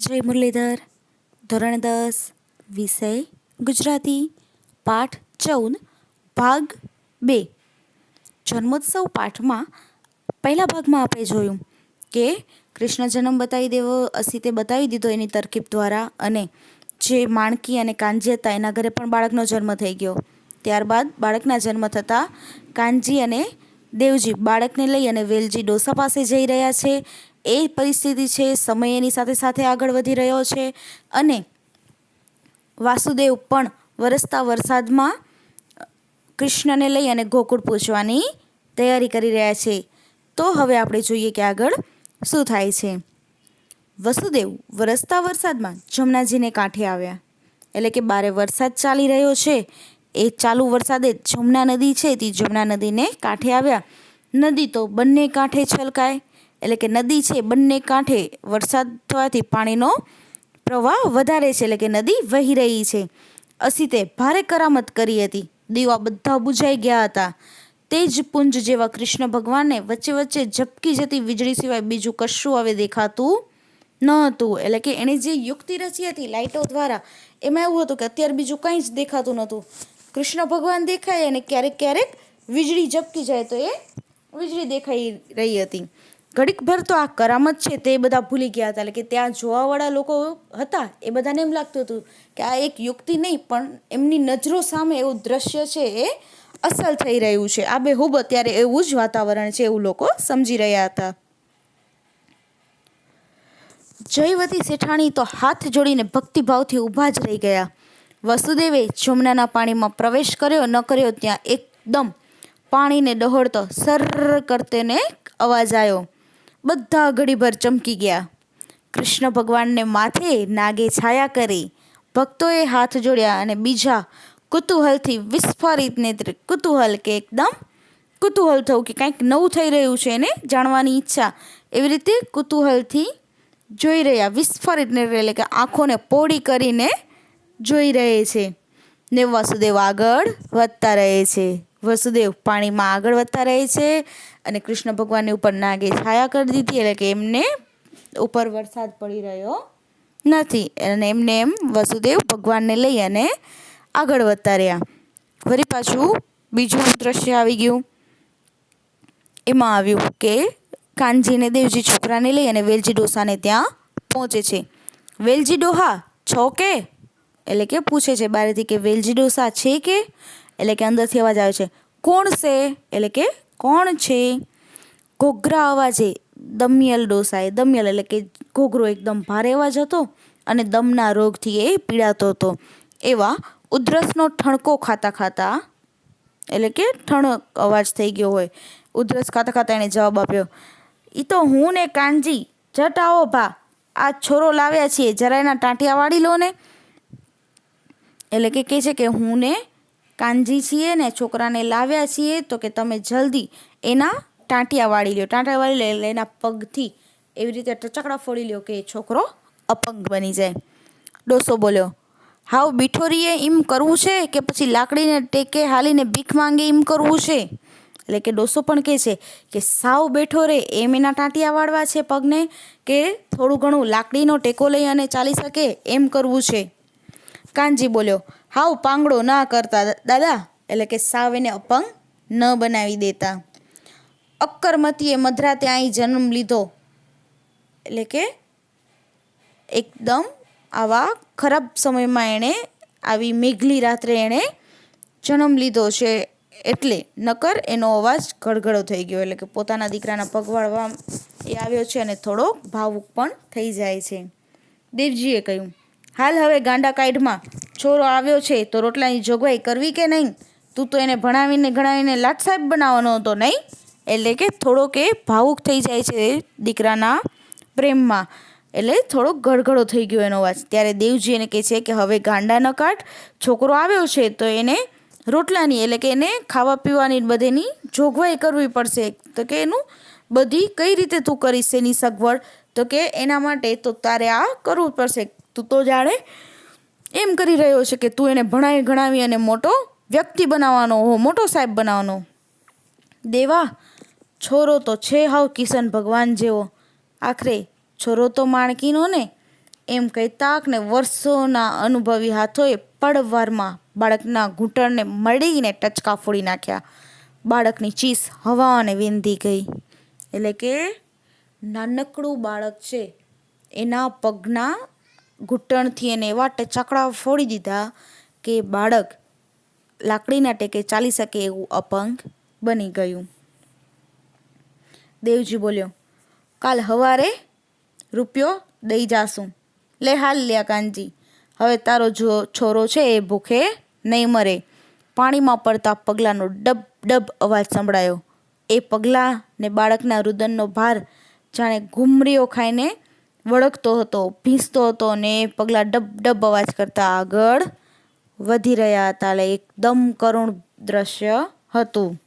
જય મુરલીધર, ધોરણ દસ, વિષય ગુજરાતી, પાઠ ચૌદ, ભાગ બે. જન્મોત્સવ પાઠમાં પહેલા ભાગમાં આપણે જોયું કે કૃષ્ણ જન્મ બતાવી દેવો અસીતે બતાવી દીધો એની તરકીબ દ્વારા અને જે માણકી અને કાનજી હતા એના ઘરે પણ બાળકનો જન્મ થઈ ગયો. ત્યારબાદ બાળકના જન્મ થતાં કાનજી અને દેવજી બાળકને લઈ અને વેલજી ડોસા પાસે જઈ રહ્યા છે. એ પરિસ્થિતિ છે, સમય એની સાથે સાથે આગળ વધી રહ્યો છે અને વાસુદેવ પણ વરસતા વરસાદમાં કૃષ્ણને લઈ અને ગોકુળ પહોંચવાની તૈયારી કરી રહ્યા છે. તો હવે આપણે જોઈએ કે આગળ શું થાય છે. વસુદેવ વરસતા વરસાદમાં જમનાજીને કાંઠે આવ્યા. એટલે કે બારે વરસાદ ચાલી રહ્યો છે. એ ચાલુ વરસાદે જમના નદી છે, તે જમના નદીને કાંઠે આવ્યા. નદી તો બંને કાંઠે છલકાય. એટલે કે નદી છે, બંને કાંઠે વરસાદ થવાથી પાણીનો પ્રવાહ વધારે છે, એટલે કે નદી વહી રહી છે. અસિતે ભારે કરામત કરી હતી. દીવા બધા બુઝાઈ ગયા હતા. તે જ પુંજ જેવા કૃષ્ણ ભગવાનને વચ્ચે વચ્ચે ઝપકી જતી વીજળી સિવાય બીજું કશું હવે દેખાતું ન હતું એટલે કે એણે જે યુક્તિ રચી હતી લાઇટો દ્વારા, એમાં એવું હતું કે અત્યારે બીજું કંઈ જ દેખાતું નહોતું. કૃષ્ણ ભગવાન દેખાય અને ક્યારેક ક્યારેક વીજળી ઝપકી જાય તો એ વીજળી દેખાઈ રહી હતી. ઘડીક ભર તો આ કરામત છે તે બધા ભૂલી ગયા હતા. એટલે કે ત્યાં જોવાવાળા લોકો હતા, એ બધાને એમ લાગતું હતું કે આ એક યુક્તિ નહીં, પણ એમની નજરો સામે એવું દ્રશ્ય છે એ અસલ થઈ રહ્યું છે. આ બે હૂબ અત્યારે એવું જ વાતાવરણ છે એવું લોકો સમજી રહ્યા હતા. જયવતી શેઠાણી તો હાથ જોડીને ભક્તિભાવથી ઊભા જ રહી ગયા. વસુદેવે જમનાના પાણીમાં પ્રવેશ કર્યો, ન કર્યો, ત્યાં એકદમ પાણીને ડહોળતો સર કરતેને અવાજ આવ્યો બધા ઘડીભર ચમકી ગયા. કૃષ્ણ ભગવાનને માથે નાગે છાયા કરી ભક્તોએ હાથ જોડ્યા અને બીજા કુતૂહલથી વિસ્ફારિત નેત્ર કુતૂહલ કે એકદમ કુતૂહલ થવું કે કંઈક નવું થઈ રહ્યું છે એને જાણવાની ઈચ્છા એવી રીતે કુતૂહલથી જોઈ રહ્યા, વિસ્ફારિત નેત્ર એટલે કે આંખોને પોળી કરીને જોઈ રહે છે. ને વસુદેવ આગળ વધતા રહે છે. વસુદેવ પાણીમાં આગળ વધતા રહે છે અને કૃષ્ણ ભગવાનની ઉપર નાગે છાયા કરી દીધી એટલે કે એમને ઉપર વરસાદ પડી રહ્યો નથી. અને એમને એમ વસુદેવ ભગવાનને લઈ અને આગળ વધતા રહ્યા. ફરી પાછું બીજું દ્રશ્ય આવી ગયું. એમાં આવ્યું કે કાનજીને દેવજી છોકરાને લઈ અને વેલજી ડોસાને ત્યાં પહોંચે છે. વેલજી ડોહા, છો કે? એટલે કે પૂછે છે બારેથી કે વેલજી ડોસા છે કે? એટલે કે અંદરથી અવાજ આવે છે. કોણ છે એટલે કે કોણ છે? ઘોઘરા અવાજે દમિયલ ડોસાએ, દમિયલ એટલે કે ઘોઘરો એકદમ ભારે અવાજ હતો અને દમના રોગથી એ પીડાતો હતો. એવા ઉધરસનો ઠણકો ખાતા ખાતા, એટલે કે ઠણક અવાજ થઈ ગયો હોય. ઉધરસ ખાતા ખાતા એણે જવાબ આપ્યો એ તો હું ને કાનજી જટ આવો ભા, આ છોરો લાવ્યા છીએ, જરા એના ટાંટિયા વાળી લો ને. એટલે કે કહે છે કે હું ને કાનજી છીએ ને છોકરાને લાવ્યા છીએ, તો કે તમે જલ્દી એના ટાંટિયા વાળી લ્યો. ટાંટિયા વાળી લે એટલે એના પગથી એવી રીતે ટચકડા ફોડી લ્યો કે એ છોકરો અપંગ બની જાય. ડોસો બોલ્યો, હાવ બીઠોરીએ એમ કરવું છે કે પછી લાકડીને ટેકે હાલીને ભીખ માંગે એમ કરવું છે? એટલે કે ડોસો પણ કહે છે કે, સાવ બેઠો રે, એમ એના ટાંટિયા વાળવા છે પગને કે થોડું ઘણું લાકડીનો ટેકો લઈ અને ચાલી શકે એમ કરવું છે. કાનજી બોલ્યો હાવ પાંગડો ના કરતા દાદા, એટલે કે સાવ એને અપંગ ન બનાવી દેતા. અક્કરમતીએ મધરાતે અહીં જન્મ લીધો. એટલે કે એકદમ આવા ખરાબ સમયમાં એણે આવી મેઘલી રાત્રે એણે જન્મ લીધો છે એટલે નકર એનો અવાજ ગળગળો થઈ ગયો. એટલે કે પોતાના દીકરાના પગવાળવા એ આવ્યો છે અને થોડો ભાવુક પણ થઈ જાય છે. દેવજીએ કહ્યું, હાલ હવે ગાંડા કાઢમાં છોરો આવ્યો છે, તો રોટલાની જોગવાઈ કરવી કે નહીં? તું તો એને ભણાવીને ગણાવીને લાટ સાહેબ બનાવવાનો હતો નહીં? એટલે કે થોડો કે ભાવુક થઈ જાય છે દીકરાના પ્રેમમાં. એટલે થોડોક ગળગળો થઈ ગયો એનો અવાજ. ત્યારે દેવજી એને કહે છે કે હવે ગાંડા ન કાઢ, છોકરો આવ્યો છે તો એને રોટલાની, એટલે કે એને ખાવા પીવાની બધેની જોગવાઈ કરવી પડશે. તો કે એનું બધી કઈ રીતે તું કરીશ એની સગવડ? તો કે એના માટે તો તારે આ કરવું પડશે. તું તો જાણે એમ કરી રહ્યો છે કે તું એને ભણાવી ગણાવી અને મોટો વ્યક્તિ બનાવવાનો હો મોટો સાહેબ બનાવવાનો. દેવા, છોરો તો છે હાવ કિશન ભગવાન જેવો. આખરે છોરો તો માણકીનો ને. એમ કહેતાકને વર્ષોના અનુભવી હાથોએ પડવારમાં બાળકના ઘૂંટણને મળીને ટચકા ફોડી નાખ્યા. બાળકની ચીસ હવાને વેંધી ગઈ. એટલે કે નાનકડું બાળક છે. એના પગના ઘૂંટણથી એને એવા ટચાકડા ફોડી દીધા કે બાળક લાકડીના ટેકે ચાલી શકે એવું અપંગ બની ગયું. દેવજી બોલ્યો, કાલ હવારે રૂપિયો દઈ જાશું. લે હાલ લ્યા કાનજી. હવે તારો જો છોરો છે એ ભૂખે નહીં મરે. પાણીમાં પડતા પગલાંનો ડબ ડબ અવાજ સંભળાયો. એ પગલાં ને બાળકના રુદનનો ભાર જાણે ઘૂમરીઓ ખાઈને વળગતો હતો, ભીંસતો હતો ને પગલાં ડબ ડબ અવાજ કરતા આગળ વધી રહ્યા હતા. એટલે એકદમ કરુણ દ્રશ્ય હતું.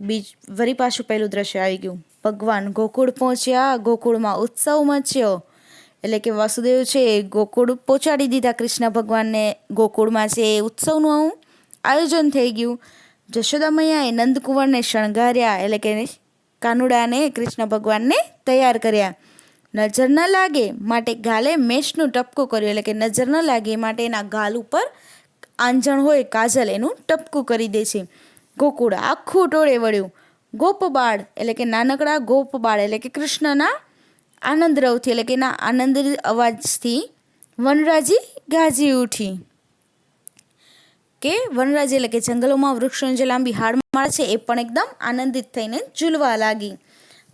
બીજ, વરી પાછું પહેલું દ્રશ્ય આવી ગયું. ભગવાન ગોકુળ પહોંચ્યા. ગોકુળમાં ઉત્સવ મચ્યો. એટલે કે વાસુદેવ છે એ ગોકુળ પહોંચાડી દીધા. કૃષ્ણ ભગવાનને ગોકુળમાં છે એ ઉત્સવનું આવું આયોજન થઈ ગયું. જશોદા મૈયાએ નંદકુંવરને શણગાર્યા. એટલે કે કાનુડાને કૃષ્ણ ભગવાનને તૈયાર કર્યા. નજર ન લાગે માટે ગાલે મેશનું ટપકું કર્યું. એટલે કે નજર ન લાગે માટે એના ગાલ ઉપર આંજણ હોય, કાજલ એનું ટપકું કરી દે છે. ગોકુળ આખું ટોળે વળ્યું. ગોપબાળ, એટલે કે નાનકડા ગોપબાળ, એટલે કે કૃષ્ણના આનંદ રવથી, એટલે કે એના આનંદ અવાજથી વનરાજી ગાજી ઉઠી. કે વનરાજી એટલે કે જંગલોમાં વૃક્ષોની જે લાંબી હાડમાળ છે, એ પણ એકદમ આનંદિત થઈને ઝૂલવા લાગી.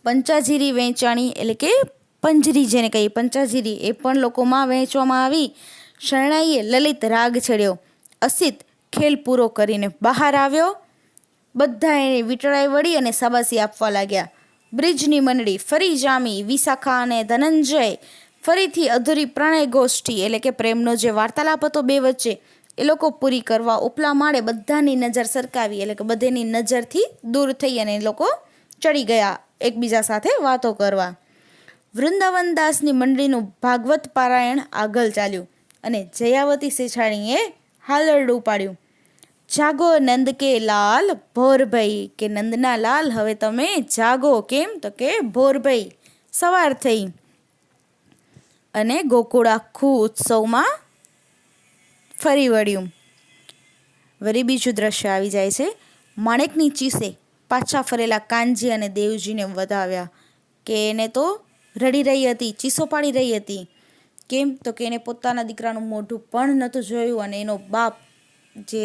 પંચાજીરી વેચાણી, એટલે કે પંજરી જેને કહીએ, પંચાજીરી, એ પણ લોકોમાં વહેંચવામાં આવી. શરણાઈએ લલિત રાગ છેડ્યો. અસિત ખેલ પૂરો કરીને બહાર આવ્યો. બધા એને વીટળાઈ વળી અને સાબાસી આપવા લાગ્યા. બ્રિજની મંડળી ફરી જામી. વિશાખા અને ધનંજય ફરીથી અધૂરી પ્રણય ગોષ્ઠી એટલે કે પ્રેમનો જે વાર્તાલાપ હતો બે વચ્ચે, એ લોકો પૂરી કરવા ઉપલા માળે બધાની નજર સરકાવી એટલે કે બધેની નજરથી દૂર થઈ અને એ લોકો ચડી ગયા એકબીજા સાથે વાતો કરવા. વૃંદાવન દાસની મંડળીનું ભાગવત પારાયણ આગળ ચાલ્યું અને જયાવતી શેછાણીએ હાલરડું પાડ્યું. જાગો નંદ કે લાલ ભોરભાઈ કે નંદના લાલ, હવે તમે જાગો કેમ તો કે ભોરભાઈ સવાર થઈ. અને ગોકુળ આખું ઉત્સવમાં ફરી વળ્યું. વળી બીજું દ્રશ્ય આવી જાય છે. માણેકની ચીસે પાછા ફરેલા કાનજી અને દેવજીને વધાવ્યા. કે એને તો રડી રહી હતી, ચીસો પાડી રહી હતી. કેમ? તો કે એને પોતાના દીકરાનું મોઢું પણ નહોતું જોયું અને એનો બાપ જે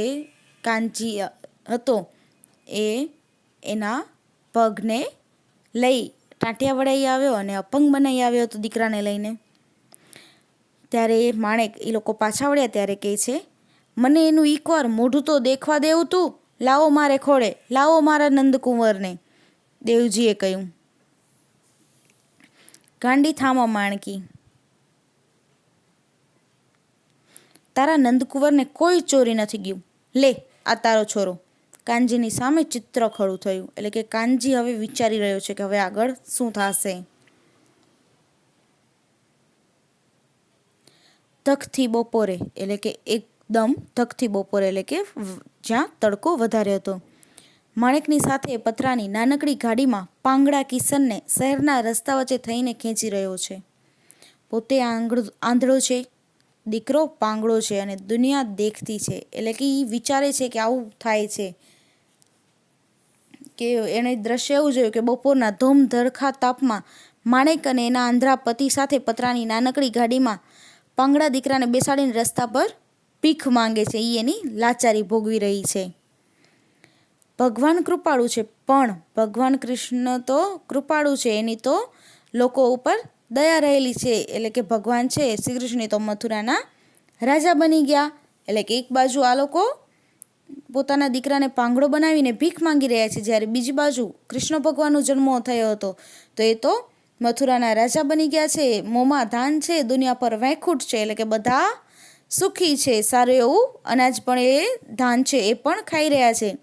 કાનજી હતો એ એના પગને લઈ ટાંટિયા વળાઈ આવ્યો અને અપંગ બનાવી આવ્યો હતો દીકરાને લઈને. ત્યારે એ માણેક એ લોકો પાછા વળ્યા ત્યારે કહે છે, મને એનું એકવાર મોઢું તો દેખવા દેવું તું. લાવો મારે ખોળે, લાવો મારા નંદકુંવરને. દેવજીએ કહ્યું ગાંડી થામા માણકી. તારા નંદકુંવરને કોઈ ચોરી નથી ગયું. લે, આ તારો છોરો. કાનજીની સામે ચિત્ર ખડું થયું. એટલે કે કાનજી હવે વિચારી રહ્યો છે કે હવે આગળ શું થશે. ધકથી બપોરે, એટલે કે એકદમ ધકથી બપોરે, એટલે કે જ્યાં તડકો વધારે હતો. માણેકની સાથે પતરાની નાનકડી ગાડીમાં પાંગડા કિશનને શહેરના રસ્તા વચ્ચે થઈને ખેંચી રહ્યો છે. પોતે આંગળો, આંધળો છે, દીકરો પાંગળો છે અને દુનિયા દેખતી છે. એટલે કે એ વિચારે છે કે આવું થાય છે. કે એણે દ્રશ્ય એવું જોયું કે બપોરના ધૂમ ધરખા તાપમાં માણેક અને એના આંધ્રા પતિ સાથે પતરાની નાનકડી ગાડીમાં પાંગડા દીકરાને બેસાડીને રસ્તા પર ભીખ માંગે છે. એ એની લાચારી ભોગવી રહી છે. ભગવાન કૃપાળુ છે. પણ ભગવાન કૃષ્ણ તો કૃપાળુ છે. એની તો લોકો ઉપર દયા રહેલી છે. એટલે કે ભગવાન છે. શ્રી કૃષ્ણ તો મથુરાના રાજા બની ગયા. એટલે કે એક બાજુ આ લોકો પોતાના દીકરાને પાંગડો બનાવીને ભીખ માંગી રહ્યા છે. જ્યારે બીજી બાજુ કૃષ્ણ ભગવાનનો જન્મ થયો હતો. તો એ તો મથુરાના રાજા બની ગયા છે. મોંમાં ધાન છે. દુનિયા પર વૈખૂટ છે. એટલે કે બધા સુખી છે. સારું એવું અનાજ પણ એ ધાન છે. એ પણ ખાઈ રહ્યા છે.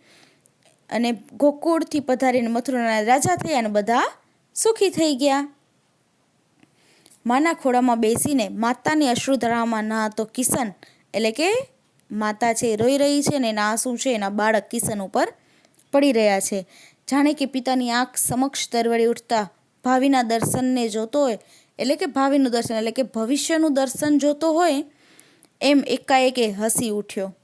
અને ગોકુળથી પધારીને મથુરાના રાજા થયા અને બધા સુખી થઈ ગયા. માના ખોળામાં બેસીને માતાની અશ્રુધરામાં ના હતો કિશન. એટલે કે માતા છે રોઈ રહી છે ને એના આંસુ છે, એના બાળક કિશન ઉપર પડી રહ્યા છે. જાણે કે પિતાની આંખ સમક્ષ તરવડી ઉઠતા ભાવિના દર્શનને જોતો હોય, એટલે કે ભાવિનું દર્શન, એટલે કે ભવિષ્યનું દર્શન જોતો હોય, એમ એકાએકે હસી ઉઠ્યો.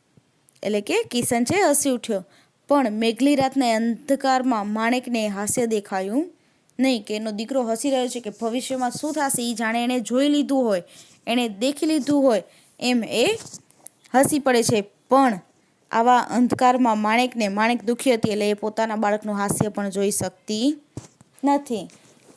એટલે કે કિશન છે હસી ઉઠ્યો. પણ મેઘલી રાતના અંધકારમાં માણેકને હાસ્ય દેખાયું નહીં કે એનો દીકરો હસી રહ્યો છે કે ભવિષ્યમાં શું થશે એ જાણે એણે જોઈ લીધું હોય, એણે દેખી લીધું હોય એમ એ હસી પડે છે. પણ આવા અંધકારમાં માણેકને માણેક દુઃખી હતી એટલે એ પોતાના બાળકનું હાસ્ય પણ જોઈ શકતી નથી.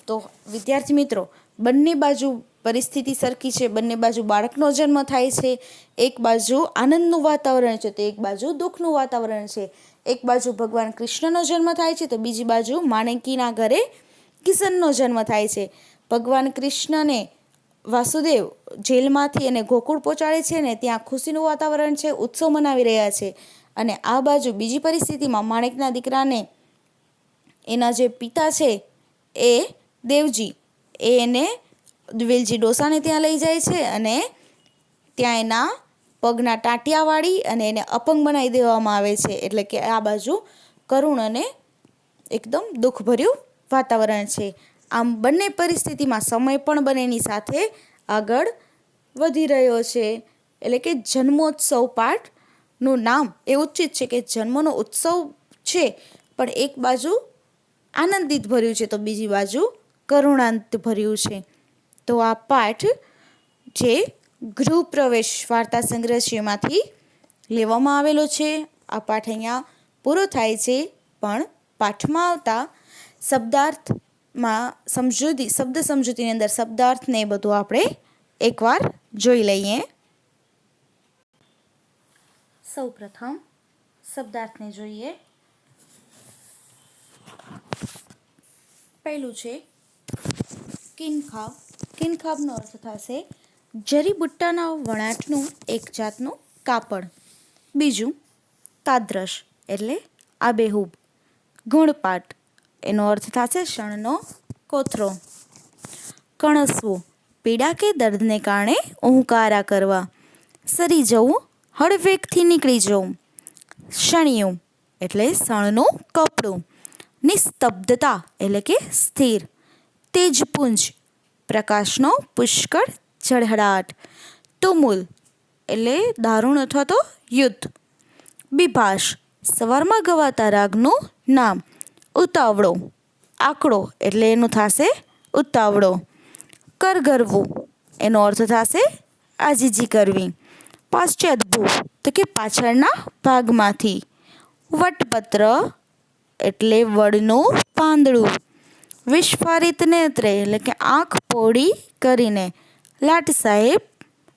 તો વિદ્યાર્થી મિત્રો, બંને બાજુ પરિસ્થિતિ સરખી છે. બંને બાજુ બાળકનો જન્મ થાય છે. એક બાજુ આનંદનું વાતાવરણ છે. તો એક બાજુ દુઃખનું વાતાવરણ છે. એક બાજુ ભગવાન કૃષ્ણનો જન્મ થાય છે તો બીજી બાજુ માણેકીના ઘરે કિશનનો જન્મ થાય છે. ભગવાન કૃષ્ણને વાસુદેવ જેલમાંથી એને ગોકુળ પહોંચાડે છે ને ત્યાં ખુશીનું વાતાવરણ છે, ઉત્સવ મનાવી રહ્યા છે. અને આ બાજુ બીજી પરિસ્થિતિમાં માણેકના દીકરાને એના જે પિતા છે એ દેવજી, એ એને વેલજી ડોસાને ત્યાં લઈ જાય છે અને ત્યાં એના પગના ટાંટિયાવાળી અને એને અપંગ બનાવી દેવામાં આવે છે. એટલે કે આ બાજુ કરુણ અને એકદમ દુઃખભર્યું વાતાવરણ છે. આમ બંને પરિસ્થિતિમાં સમય પણ બંનેની સાથે આગળ વધી રહ્યો છે. એટલે કે જન્મોત્સવ પાઠનું નામ એ ઉચિત છે કે જન્મનો ઉત્સવ છે, પણ એક બાજુ આનંદિત ભર્યું છે તો બીજી બાજુ કરુણાંત ભર્યું છે. તો આ પાઠ જે ગૃહ પ્રવેશ વાર્તા સંગ્રહમાંથી લેવામાં આવેલો છે. આ પાઠ અહીંયા પૂરો થાય છે, પણ પાઠમાં આવતા શબ્દાર્થમાં સમજૂતી, શબ્દ સમજૂતીની અંદર શબ્દાર્થને બધું આપણે એકવાર જોઈ લઈએ. સૌ પ્રથમ શબ્દાર્થને જોઈએ. પહેલું છે કિનખાબ કિનખાબનો અર્થ થશે જરીબુટ્ટાના વણાટનું એક જાતનું કાપડ. બીજું, તાદ્રશ, એટલે આબેહૂબ. ગુણપાટ એનો અર્થ થશે શણનો કોથરો. કણસવું, પીડા કે દર્દને કારણે ઉહુકારા કરવા. સરી જવું, હળવેગથી નીકળી જવું. શણિયું, એટલે શણનું કપડું. નિસ્તબ્ધતા, એટલે કે સ્થિર. તેજપુંજ, પ્રકાશનો પુષ્કળ ઝળહળાટ, તુમુલ એટલે દારૂણ અથવા તો યુદ્ધ. બિભાષ, સવારમાં ગવાતા રાગનું નામ ઉતાવળો. આંકડો એટલે એનું થશે ઉતાવળો. કરગરવું, એનો અર્થ થશે આજીજી કરવી. પાશ્ચાદભૂ તો કે પાછળના ભાગમાંથી. વટપત્ર એટલે વડનું પાંદડું. વિશ્વારિત નેત્રે એટલે કે આંખ પોળી કરીને. લાટ સાહેબ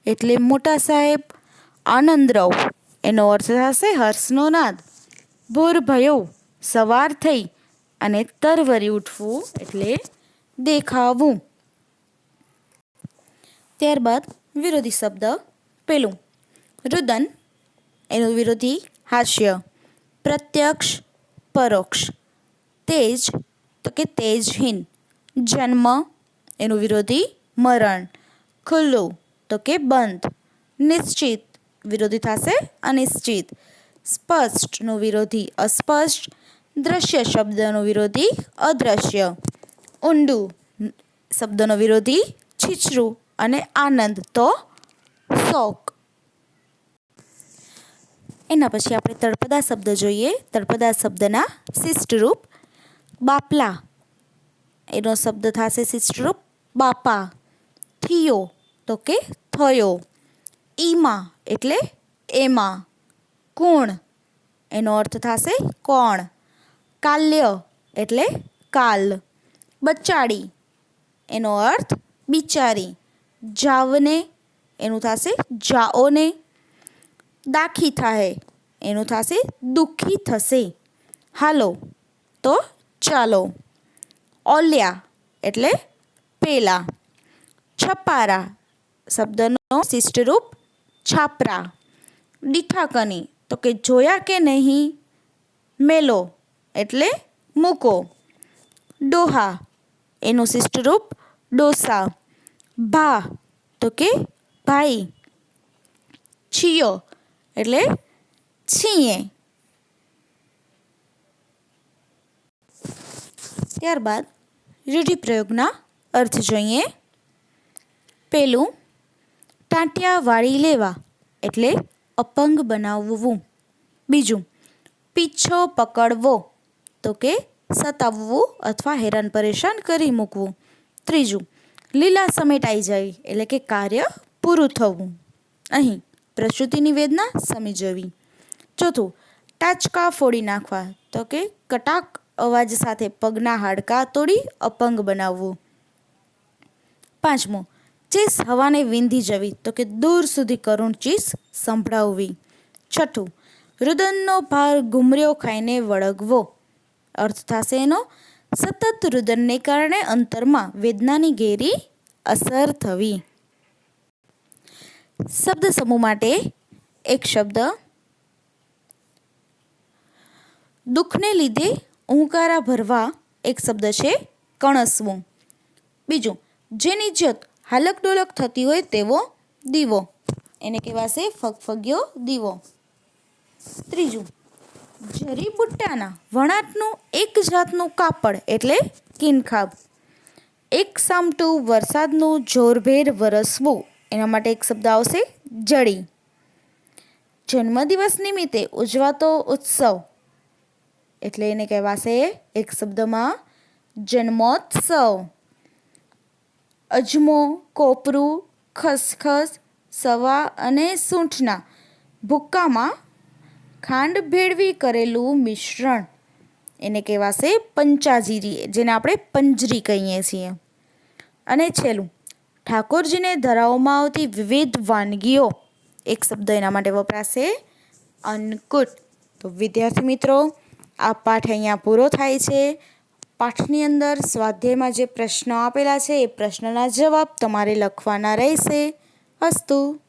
એટલે મોટા સાહેબ. આનંદરાવ એનો અર્થ થશે હર્ષનો નાદ. ભોર ભયો, સવાર થઈ અને તરવરી ઉઠવું એટલે દેખાવું. ત્યારબાદ વિરોધી શબ્દ પેલું. રુદન, એનું વિરોધી હાસ્ય. પ્રત્યક્ષ, પરોક્ષ. તેજ, તો કે તેજહીન. જન્મ, એનું વિરોધી મરણ. ખુલ્લું. તો કે બંધ. નિશ્ચિત. વિરોધી થશે અનિશ્ચિત. સ્પષ્ટનું વિરોધી અસ્પષ્ટ. દ્રશ્ય શબ્દનો વિરોધી અદ્રશ્ય. ઊંડું. શબ્દનો વિરોધી છીછરું. અને આનંદ. તો શોક. એના પછી આપણે તળપદા શબ્દ જોઈએ. તળપદા શબ્દના શિષ્ટરૂપ બાપલા. એનો શબ્દ થશે શિષ્ટરૂપ બાપા. થિયો તો કે થયો. ઈમાં એટલે એમાં. કોણ? એનો અર્થ થશે કોણ? કાલ્ય એટલે કાલ. બચાડી. એનો અર્થ બિચારી. જાવને એનું થશે જાઓને. દાખી થાય એનું થશે દુઃખી થશે. હાલો, તો ચાલો. ઓલ્યા એટલે પેલા. છપારા શબ્દનો શિષ્ટરૂપ છાપરા. ડીઠાકની, તો કે જોયા કે નહીં, મેલો એટલે મૂકો. ડોહા, એનું શિષ્ટરૂપ ડોસા. ભા, તો કે ભાઈ. છીયો એટલે છીએ. ત્યારબાદ રૂઢિપ્રયોગના અર્થ જોઈએ. પેલું ટાંટિયા વાળી લેવા, એટલે અપંગ બનાવવું. બીજું, પીછો પકડવો, તો કે સતાવવું અથવા હેરાન પરેશાન કરી મૂકવું. ત્રીજું, લીલા સમેટાઈ જાય એટલે કે કાર્ય પૂરું થવું. અહીં, પ્રસૂતિની વેદના સમી જવી ચોથું, ટાચકા ફોડી નાખવા, તો કે કટાક અવાજ સાથે પગના હાડકાં તોડી અપંગ બનાવવું. પાંચમું ચીસ હવાને વીંધી જવી તો કે દૂર સુધી કરુણ ચીસ સંભળાવવી. છઠ્ઠું, રુદનનો ભાર ઘુમર્યો ખાઈને વળગવો. અર્થ થશે એનો, સતત રુદનને કારણે અંતરમાં વેદનાની ઘેરી અસર થવી. શબ્દ સમૂહ માટે એક શબ્દ, દુઃખને લીધે ઊંકારા ભરવા એક શબ્દ છે, કણસવું. બીજું, જેની જ્યોત હાલક ડોલક થતી હોય તેવો દીવો. એને કહેવાશે ફગફગ્યો દીવો. ત્રીજું જરી બુટ્ટાના વણાટનું એક જાતનું કાપડ એટલે કિનખાબ. એક સામટું વરસાદનું જોરભેર વરસવું. એના માટે એક શબ્દ આવશે જડી. જન્મદિવસ નિમિત્તે ઉજવાતો ઉત્સવ. એટલે એને કહેવાશે એક શબ્દમાં જન્મોત્સવ. અજમો, કોપરું, ખસખસ, સવા અને સૂંઠના ભૂક્કામાં ખાંડ ભેળવી કરેલું મિશ્રણ. એને કહેવાશે પંચાજીરી, જેને આપણે પંજરી કહીએ છીએ. અને છેલ્લું, ઠાકોરજીને ધરાવવામાં આવતી વિવિધ વાનગીઓ. એક શબ્દ એના માટે વપરાશે, અન્નકૂટ. તો વિદ્યાર્થી મિત્રો, આ પાઠ અહીંયા પૂરો થાય છે. પાઠની અંદર સ્વાધ્યાયમાં જે પ્રશ્નો આપેલા છે એ પ્રશ્નના જવાબ તમારે લખવાના રહેશે. અસ્તુ.